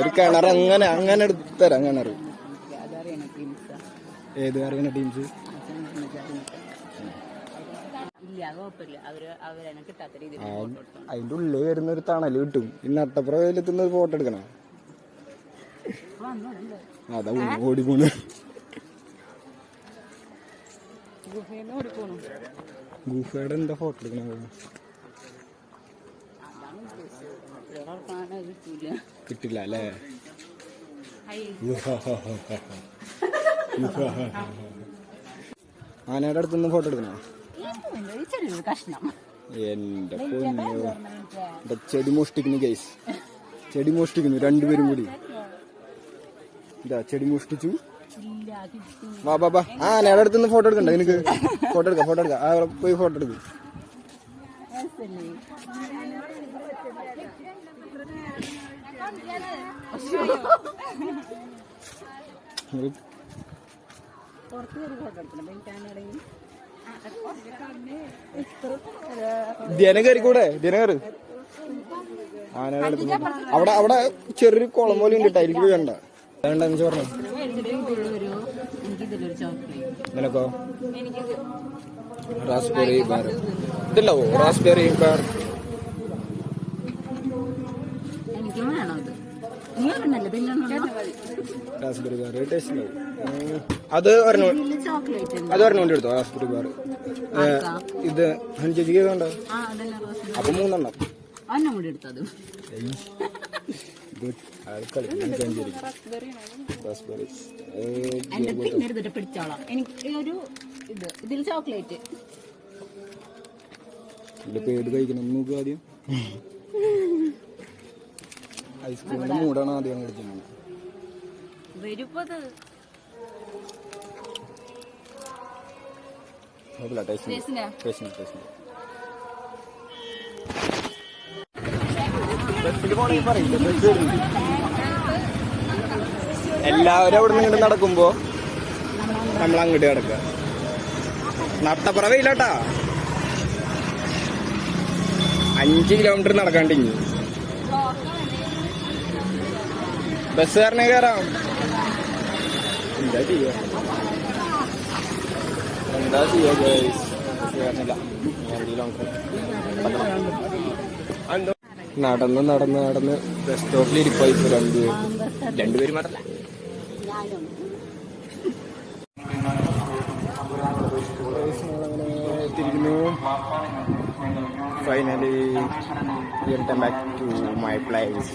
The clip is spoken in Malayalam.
ഒരു കിണർ അങ്ങനെ അങ്ങനെ എടുത്തരാം കിണർ ഏത് അറിയണ ടീംസ്? അതിന്റെ ഉള്ളിൽ വരുന്ന ഒരു തണൽ കിട്ടും. പിന്നെ അട്ടപ്പുറ വെയിലെത്തുന്ന ഒരു ഫോട്ടോ എടുക്കണം? അതാ ഓടിപ്പോണു ഗുഫയുടെ എന്താ ഫോട്ടോ എടുക്കണ കിട്ടില്ല അല്ലേ? ആനയുടെ അടുത്തുനിന്ന് ഫോട്ടോ എടുക്കണോ? എന്റെ പൊന്നു. ചെടി മോഷ്ടിക്കുന്നു ഗൈസ് ചെടി മോഷ്ടിക്കുന്നു രണ്ടുപേരും കൂടി. ഇതാ ചെടി മോഷ്ടിച്ചു. വാ ബാ ബാ ആ ആനയുടെ അടുത്തുനിന്ന് ഫോട്ടോ എടുക്കണ്ട നിനക്ക്. ഫോട്ടോ എടുക്കാം ഫോട്ടോ എടുക്കാം. പോയി ഫോട്ടോ എടുക്കും. രസല്ലേ പുറത്ത് കയറി. ഫോട്ടോ എടുക്കണം കയറി ആനയുടെ അവിടെ അവിടെ ചെറിയൊരു കുളം പോലെ ഉണ്ട് ടൈലിക്ക് പോയി കണ്ട? പറഞ്ഞു ചോർന്നു ഇതിലൊരു എനിക്കിതിലൊരു ചോക്ലേറ്റ്. നിനക്കോ? എനിക്കിത് റാസ്ബെറി ബാർ. ഇതില്ലാവോ റാസ്ബെറി ബാർ. എനിക്കും വേണം ഇത്. നീ ഒരെണ്ണല്ലേ? പിന്നെ റാസ്ബെറി ബാർ. ടേസ്റ്റ്. അത് ഒരെണ്ണം ചോക്ലേറ്റ് ഉണ്ട്. അത് ഒരെണ്ണം കൊണ്ട് എടുത്തോ റാസ്ബെറി ബാർ? ഇത് ഹൻചേച്ചിക്ക് വേണ്ട? അപ്പൊ മൂന്നെണ്ണം. ഒന്നും കൂടി എടുത്തത് എന്റെ പിന്നെ പിടിച്ചോളാം. എനിക്ക് ഒരു ഇത് ഇതിൽ ചോക്ലേറ്റ്. പേര് കഴിക്കണം നോക്കുക ആദ്യം. ഐസ്ക്രീമിന്റെ മൂടാണ് ആദ്യം കഴിക്കുന്നത് വരുപ്പത് ടേസ്റ്റ്? ടേസ്റ്റ് ടേസ്റ്റ് എല്ലാവരും അവിടെ നിന്ന് ഇങ്ങോട്ട് നടക്കുമ്പോ നമ്മൾ അങ്ങോട്ട് കിടക്കുക നട്ടപ്പുറ വെയിലാട്ടാ. അഞ്ച് കിലോമീറ്റർ നടക്കാണ്ട് ഇനി. ബസ് കാരണേ കയറാം എന്താ ചെയ്യാ? എന്താ ചെയ്യാ അഞ്ച് കിലോമീറ്റർ നടന്ന് നടന്ന് നടന്ന് ബസ് സ്റ്റോപ്പിൽ ഇരിപ്പായി ഇപ്പൊ രണ്ടുപേരും രണ്ടുപേരും മാത്രല്ല. Finally return back to my place